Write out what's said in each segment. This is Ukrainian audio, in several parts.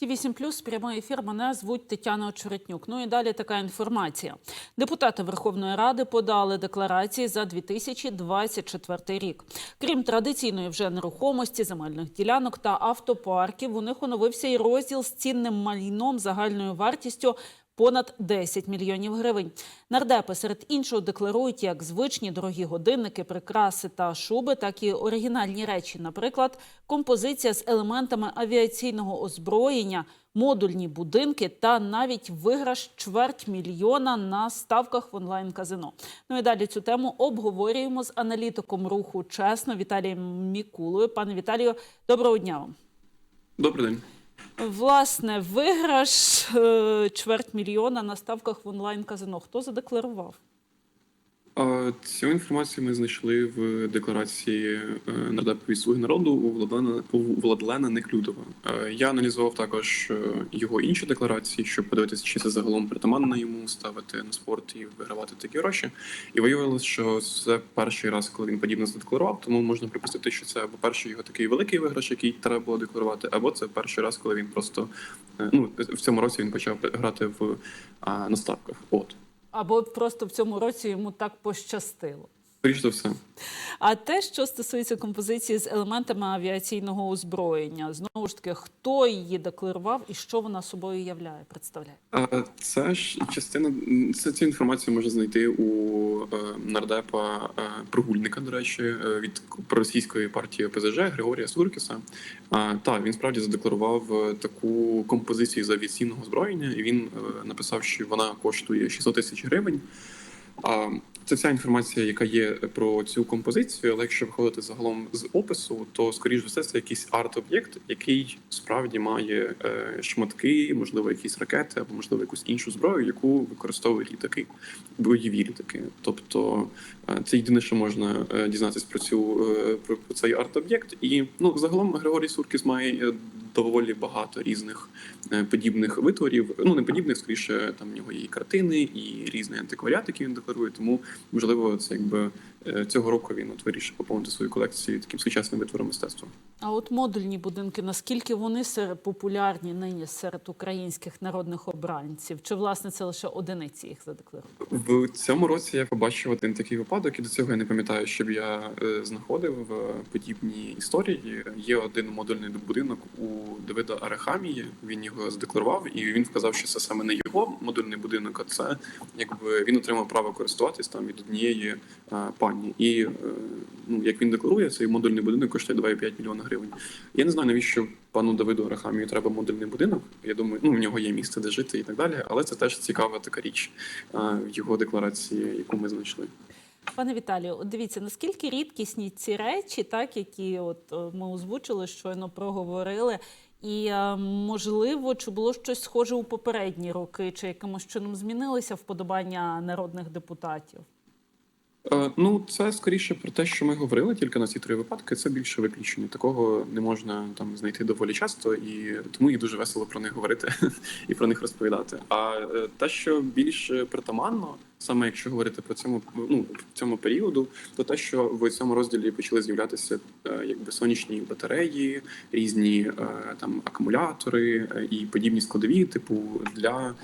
Ті 8 плюс прямий ефір. Мене звуть Тетяна Очеретнюк. Ну і далі така інформація. Депутати Верховної Ради подали декларації за 2024 рік. Крім традиційної вже нерухомості, земельних ділянок та автопарків, у них оновився і розділ з цінним майном загальною вартістю. Понад 10 мільйонів гривень. Нардепи серед іншого декларують як звичні дорогі годинники, прикраси та шуби, так і оригінальні речі. Наприклад, композиція з елементами авіаційного озброєння, модульні будинки та навіть виграш чверть мільйона на ставках в онлайн-казино. Ну і далі цю тему обговорюємо з аналітиком руху чесно Віталієм Мікулою. Пане Віталію, доброго дня вам. Добрий день. Власне, виграш е, чверть мільйона на ставках в онлайн-казино. Хто задекларував? Цю інформацію ми знайшли в декларації е, нардепа від «Слуги народу у Владлена, у Владлена Неклюдова. Е, Я аналізував також е, його інші декларації, щоб подивитися, чи це загалом притаманно йому ставити на спорт і вигравати такі гроші. І виявилось, що це перший раз, коли він подібно задекларував, тому можна припустити, що це або перший його такий великий виграш, який треба було декларувати, або це перший раз, коли він просто ну в цьому році він почав грати в на ставках. От. Або просто в цьому році йому так пощастило. Скоріше за все. А те, що стосується композиції з елементами авіаційного озброєння, знову ж таки, хто її декларував і що вона собою являє, представляє? Це ж частина це цю інформацію можна знайти у е, нардепа е, прогульника, до речі, е, від проросійської партії ОПЗЖ Григорія Суркіса. Так, він справді задекларував таку композицію з авіаційного озброєння, і він написав, що вона коштує 600 тисяч гривень. А це вся інформація, яка є про цю композицію. Але якщо виходити загалом з опису, то скоріш за все це якийсь арт-об'єкт, який справді має е, шматки, можливо, якісь ракети або можливо якусь іншу зброю, яку використовують літаки, бойові літаки. Тобто е, це єдине, що можна е, дізнатися про цю е, про, цей арт-об'єкт. І ну загалом Григорій Суркіс має е, доволі багато різних е, подібних витворів. Ну не подібних, скоріше там в нього є і картини, і різний антикваріат, який він декларує. Тому можливо, це якби цього року він от вирішив поповнити свою колекцію таким сучасним витвором мистецтва. А от модульні будинки, наскільки вони серед популярні нині серед українських народних обранців? Чи власне це лише одиниці їх задекларували? В цьому році я побачив один такий випадок, і до цього я не пам'ятаю, щоб я е, знаходив е, подібні історії. Є один модульний будинок у Давида Арахамії. Він його задекларував, і він вказав, що це саме не його модульний будинок, а це якби він отримав право користуватись там від однієї е, пані. І е, ну як він декларує, цей модульний будинок коштує 2,5 мільйона гривень. Я не знаю, навіщо пану Давиду Арахамію треба модульний будинок. Я думаю, ну в нього є місце, де жити і так далі. Але це теж цікава така річ е, в його декларації, яку ми знайшли. Пане Віталію, дивіться, наскільки рідкісні ці речі, так які от е, ми озвучили, щойно проговорили. І можливо, чи було щось схоже у попередні роки, чи якимось чином змінилися вподобання народних депутатів? Е, Ну, це скоріше про те, що ми говорили тільки на ці три випадки. Це більше виключення. Такого не можна там знайти доволі часто, і тому і дуже весело про них говорити і про них розповідати. А е, те, що більш притаманно, саме якщо говорити про цьому ну цьому періоду, то те, що в цьому розділі почали з'являтися е, якби сонячні батареї, різні е, там акумулятори е, і подібні складові, типу для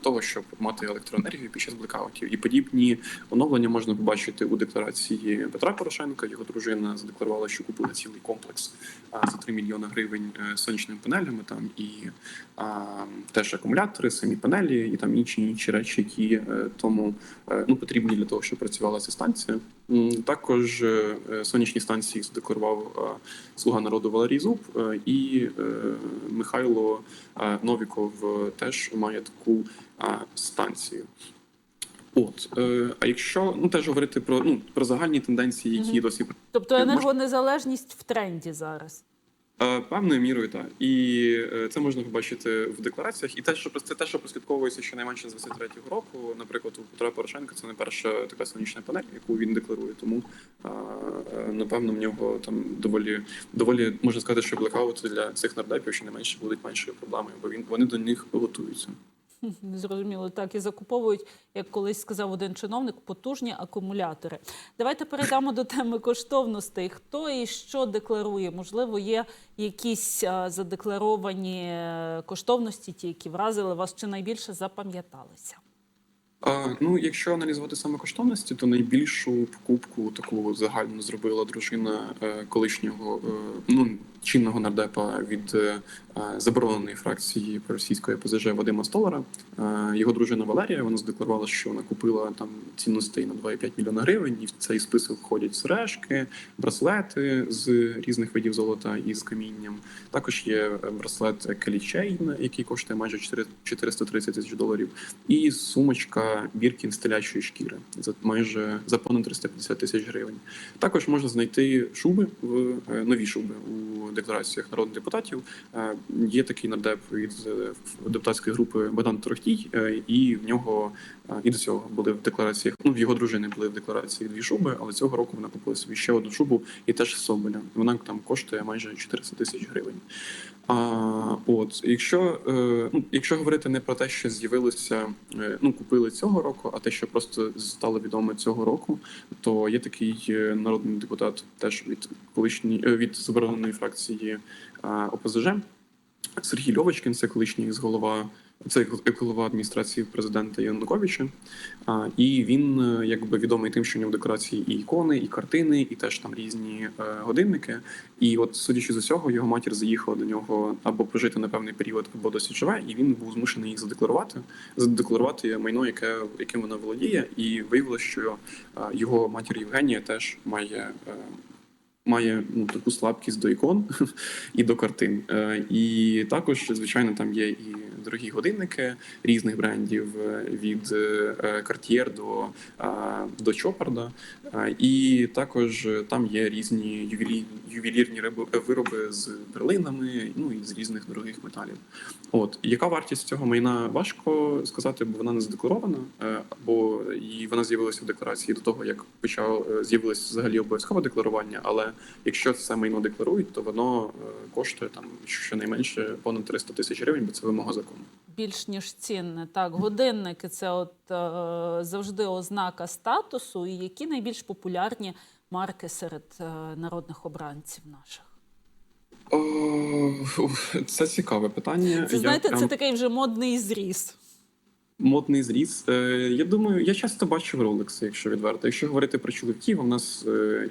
того, щоб мати електроенергію під час блекаутів. І подібні оновлення можна побачити у декларації Петра Порошенка. Його дружина задекларувала, що купила цілий комплекс за 3 мільйони гривень сонячними панелями. Там і а, теж акумулятори, самі панелі, і там інші інші речі, які тому ну потрібні для того, щоб працювала ця станція. Також е, е, сонячні станції задекларував е, слуга народу Валерій Зуб е, і е, Михайло е, Новіков е, теж має таку е, станцію. От, е, а якщо ну теж говорити про ну про загальні тенденції, які Мгм. досі Тобто енергонезалежність в тренді зараз. Е, Певною мірою так. І е, це можна побачити в деклараціях. І те, що це те, що прослідковується щонайменше з 23-го року. Наприклад, у Петра Порошенка це не перша така сонячна панель, яку він декларує. Тому е, напевно в нього там доволі доволі можна сказати, що блекаути для цих нардепів щонайменше будуть меншою проблемою, бо він вони до них готуються. Зрозуміло, так і закуповують, як колись сказав один чиновник, потужні акумулятори. Давайте перейдемо до теми коштовностей. Хто і що декларує? Можливо, є якісь задекларовані е, коштовності, ті, які вразили вас чи найбільше запам'яталися. Ну, якщо аналізувати саме коштовності, то найбільшу покупку таку загальну зробила дружина е, колишнього е, ну чинного нардепа від е, е, забороненої фракції російської ПЗЖ Вадима Столара. Е, його дружина Валерія вона задекларувала, що вона купила там цінностей на 2,5 мільйона гривень, і в цей список входять сережки, браслети з різних видів золота і з камінням. Також є браслет Келічейн, який коштує майже 4 430 тисяч доларів, і сумочка Біркін з телячої шкіри за майже за понад 350 тисяч гривень. Також можна знайти шуби в нові шуби у деклараціях народних депутатів. Е, Є такий нардеп від е, депутатської групи Богдан Торохтій, е, і в нього і до цього були в деклараціях. Ну в його дружини були в декларації дві шуби, але цього року вона купила собі ще одну шубу і теж Соболя. Вона там коштує майже 400 тисяч гривень. А, от, якщо, е, ну, якщо говорити не про те, що з'явилося, е, ну купили цього року, а те, що просто стало відомо цього року, то є такий е, народний депутат, теж від колишньої е, від забороненої фракції е, ОПЗЖ. Сергій Льовочкін, це колишній голова, це голова адміністрації президента Януковича. І він е, якби відомий тим, що в нього в декларації і ікони, і картини, і теж там різні е, годинники. І от, судячи з усього, його матір заїхала до нього або прожити на певний період, або досі живе, і він був змушений їх задекларувати, задекларувати майно, яке яким вона володіє, і виявилося, що е, його матір Євгенія теж має. Має ну, таку слабкість до ікон і до картин. І також, звичайно, там є і дорогі годинники різних брендів е, від е, Cartier до, до. Е, І також е, там є різні ювелі, ювелірні вироби з перлинами, ну і з різних дорогих металів. От яка вартість цього майна важко сказати, бо вона не задекларована, бо і вона з'явилася в декларації до того, як почав з'явилось взагалі обов'язкове декларування. Але якщо це майно декларують, то воно коштує там щонайменше понад 300 тисяч гривень, бо це вимога закону. Більш ніж цінне. Так, годинники це от е, завжди ознака статусу. І які найбільш популярні марки серед е, народних обранців наших? О, це цікаве питання. Це Я знаєте, прям- це такий вже модний зріз. Модний зріз. Е, Я думаю, я часто бачив ролекси, якщо відверто. Якщо говорити про чоловіків, у нас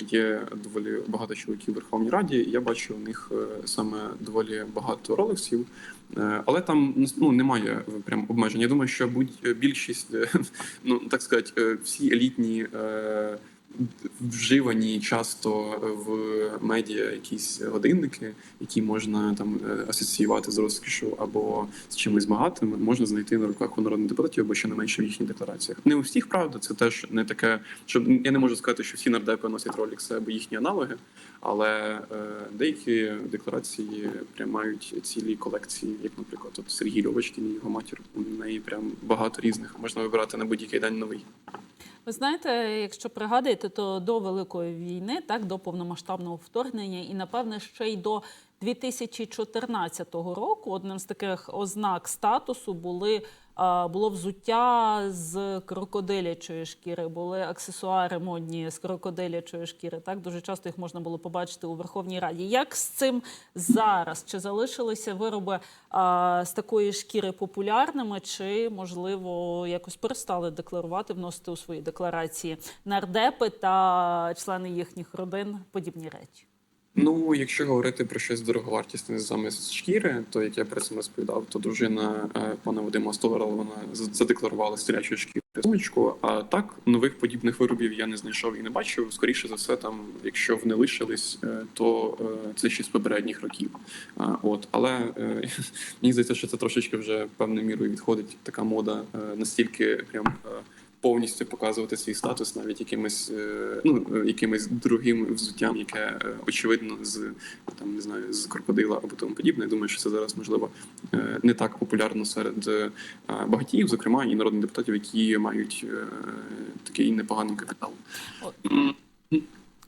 є доволі багато чоловіків в Верховній Раді. і Я бачу у них саме доволі багато ролексів, Е, але там ну немає прям обмежень. Я думаю, що будь більшість, е, ну так сказати, е, всі елітні. Вживані часто в медіа якісь годинники, які можна там е, асоціювати з розкішу або з чимось багатим, можна знайти на руках у народних депутатів або ще не менше в їхніх деклараціях. Не у всіх правда, це теж не таке, щоб я не можу сказати, що всі нардепи носять ролікси або їхні аналоги, але е, деякі декларації прям мають цілі колекції, як, наприклад, от Сергій Льовочкін і його матір. У неї прям багато різних. Можна вибирати на будь-який день новий. Ви знаєте, якщо пригадаєте, то до Великої війни, так до повномасштабного вторгнення, і напевне ще й до 2014 року одним з таких ознак статусу були. Було взуття з крокодилячої шкіри, були аксесуари модні з крокодилячої шкіри. Так дуже часто їх можна було побачити у Верховній Раді. Як з цим зараз? Чи залишилися вироби а, з такої шкіри популярними, чи можливо якось перестали декларувати, вносити у свої декларації нардепи та члени їхніх родин подібні речі? Ну, якщо говорити про щось дороговартісне саме з шкіри, то як я про це розповідав, то дружина е, пана Вадима Столара, вона задекларувала стрілячу шкіру сумочку. А так нових подібних виробів я не знайшов і не бачив. Скоріше за все, там, якщо вони лишились, е, то е, це ще з попередніх років. От, але мені здається, що це трошечки вже певною мірою відходить така мода настільки прям. Повністю показувати свій статус навіть якимось е, ну якимось другим взуттям, яке е, очевидно з там не знаю з крокодила або тому подібне. Я думаю, що це зараз можливо е, не так популярно серед багатіїв, зокрема і народних депутатів, які мають такий непоганий капітал.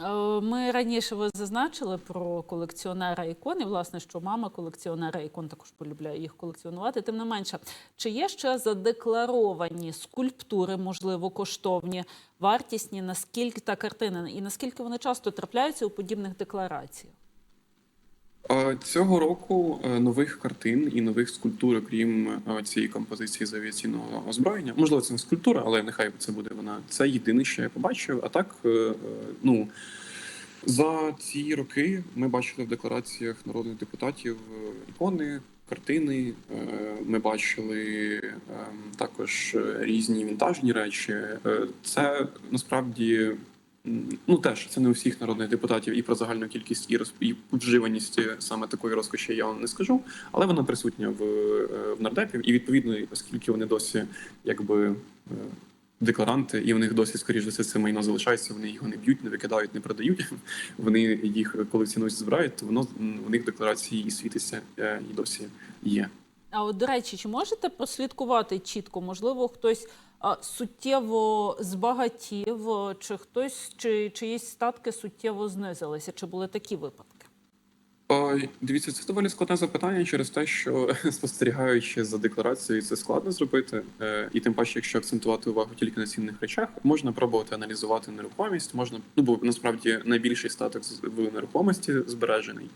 Е, Ми раніше ви зазначили про колекціонера ікон, і власне, що мама колекціонера ікон також полюбляє їх колекціонувати. Тим не менше, чи є ще задекларовані скульптури, можливо, коштовні, вартісні, наскільки та картини, і наскільки вони часто трапляються у подібних деклараціях? Цього року е, нових картин і нових скульптур, окрім е, цієї композиції з авіаційного озброєння, можливо, це не скульптура, але нехай це буде вона. Це єдине, що я побачив. А так, е, ну за ці роки ми бачили в деклараціях народних депутатів ікони, картини. Ми бачили ем, також різні вінтажні речі. Це насправді. Ну теж це не у всіх народних депутатів і про загальну кількість і роз і вживаність саме такої розкоші я вам не скажу, але вона присутня в, е, в нардепів, і відповідно, оскільки вони досі якби е, декларанти, і в них досі, скоріш за все, це майно залишається. Вони його не б'ють, не викидають, не продають. Вони їх колекціонують, збирають, то воно в них декларації і світиться е, і досі є. А от, до речі, чи можете прослідкувати чітко? Можливо, хтось суттєво збагатів, чи хтось, чи чиїсь статки суттєво знизилися? Чи були такі випадки? Дивіться, це доволі складне запитання через те, що спостерігаючи за декларацією, це складно зробити. Е, І тим паче, якщо акцентувати увагу тільки на цінних речах, можна пробувати аналізувати нерухомість. Можна ну бо насправді найбільший статок в нерухомості збережений.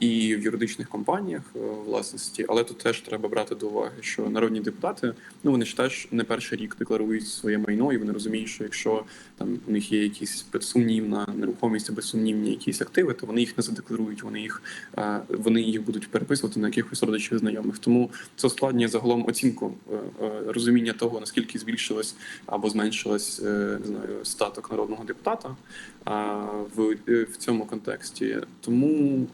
І в юридичних компаніях е, власності, але тут теж треба брати до уваги, що народні депутати, ну вони ж теж не перший рік декларують своє майно, і вони розуміють, що якщо там у них є якісь сумнівна нерухомість або сумнівні якісь активи, то вони їх не задекларують. Вони їх е, вони їх будуть переписувати на якихось родичів знайомих. Тому це ускладнює загалом оцінку е, розуміння того, наскільки збільшилось або зменшилось не знаю статок народного депутата в, в цьому контексті. Тому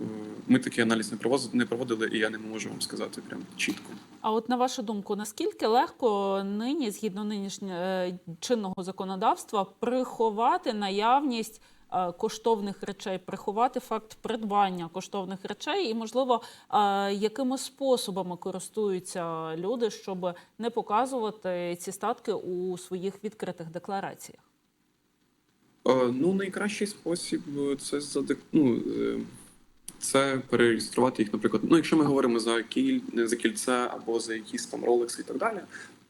ми такий аналіз не не проводили, і я не можу вам сказати прям чітко. А от на вашу думку, наскільки легко нині, згідно нинішнього е, чинного законодавства, приховати наявність е, коштовних речей, приховати факт придбання коштовних речей, і можливо, е, якими способами користуються люди, щоб не показувати ці статки у своїх відкритих деклараціях? Ну, найкращий спосіб це заде- ну, це перереєструвати їх, наприклад. Ну, якщо ми говоримо за кіль за кільце або за якісь там ролекси і так далі.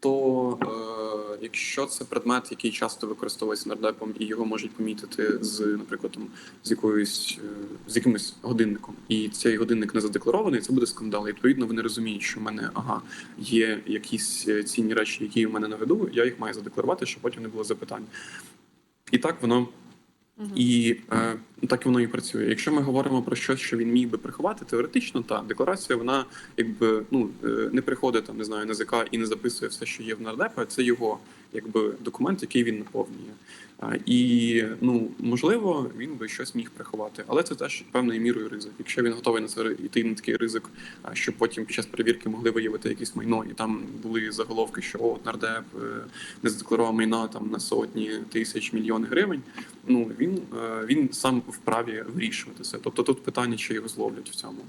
То е, якщо це предмет, який часто використовується нардепом, і його можуть помітити з, наприклад, там, з якоюсь е, з якимось годинником, і цей годинник не задекларований, це буде скандал. І, відповідно, вони розуміють, що в мене ага, є якісь е, цінні речі, які в мене на виду, я їх маю задекларувати, щоб потім не було запитань. І так воно і е, так воно і працює. Якщо ми говоримо про щось, що він міг би приховати, теоретично та декларація вона якби ну е, не приходить там, не знаю, НЗК і не записує все, що є в нардепа. Це його якби документ, який він наповнює. І ну можливо, він би щось міг приховати, але це теж певною мірою ризик. Якщо він готовий на це йти на такий ризик, щоб потім під час перевірки могли виявити якесь майно, і там були заголовки, що от нардеп е, не задекларував майна там на сотні тисяч мільйони гривень. Ну він, е, він сам вправі вирішувати це. Тобто тут питання, чи його зловлять в цьому.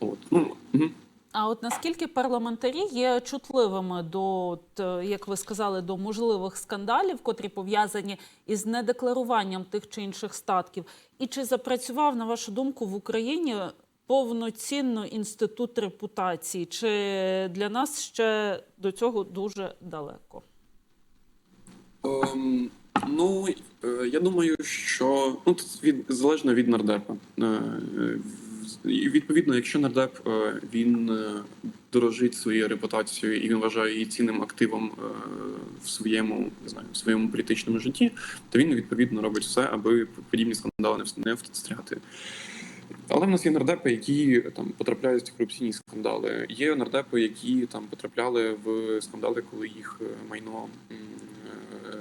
От ну мгм. А от наскільки парламентарі є чутливими до, от, е, як ви сказали, до можливих скандалів, котрі пов'язані із недекларуванням тих чи інших статків, і чи запрацював на вашу думку в Україні повноцінно інститут репутації? Чи для нас ще до цього дуже далеко? Ем, ну е, я думаю, що ну тут від залежно від нардепа. І відповідно, якщо нардеп е, він е, дорожить своєю репутацією і він вважає її цінним активом е, в своєму не знаю, в своєму політичному житті, то він відповідно робить все, аби подібні скандали не вс- встрягати. Але в нас є нардепи, які там потрапляють в корупційні скандали. Є нардепи, які там потрапляли в скандали, коли їх майно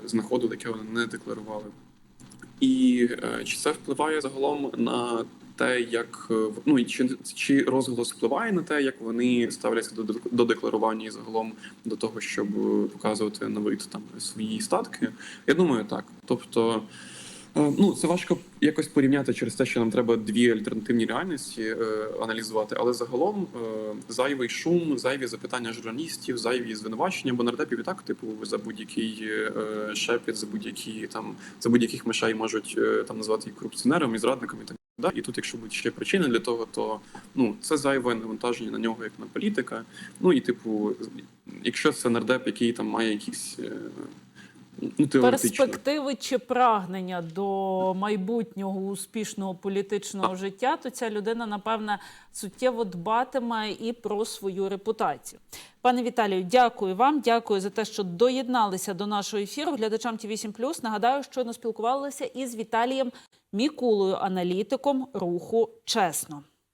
знаходили, яке вони не декларували. І чи це впливає загалом на те, як е, ну чи, чи розголос впливає на те, як вони ставляться до, до декларування і загалом до того, щоб е, показувати на вид там свої статки? Я думаю, так. Тобто. Е, Ну, це важко якось порівняти через те, що нам треба дві альтернативні реальності аналізувати. Але загалом зайвий шум, зайві запитання журналістів, зайві звинувачення, бо нардепів і так, типу, за будь-який шепіт, за будь-які там за будь-яких мишей можуть там назвати і корупціонером, і зрадником, і так далі. І тут, якщо будуть ще причини для того, то ну це зайве навантаження на нього як на політика. Ну і типу, якщо це нардеп, який там має якісь. е, Ну, перспективи чи прагнення до майбутнього успішного політичного життя, то ця людина, напевне, суттєво дбатиме і про свою репутацію. Пане Віталію, дякую вам. Дякую за те, що доєдналися до нашого ефіру. Глядачам ті 8 Нагадаю, що спілкувалися із Віталієм Мікулою, аналітиком руху чесно.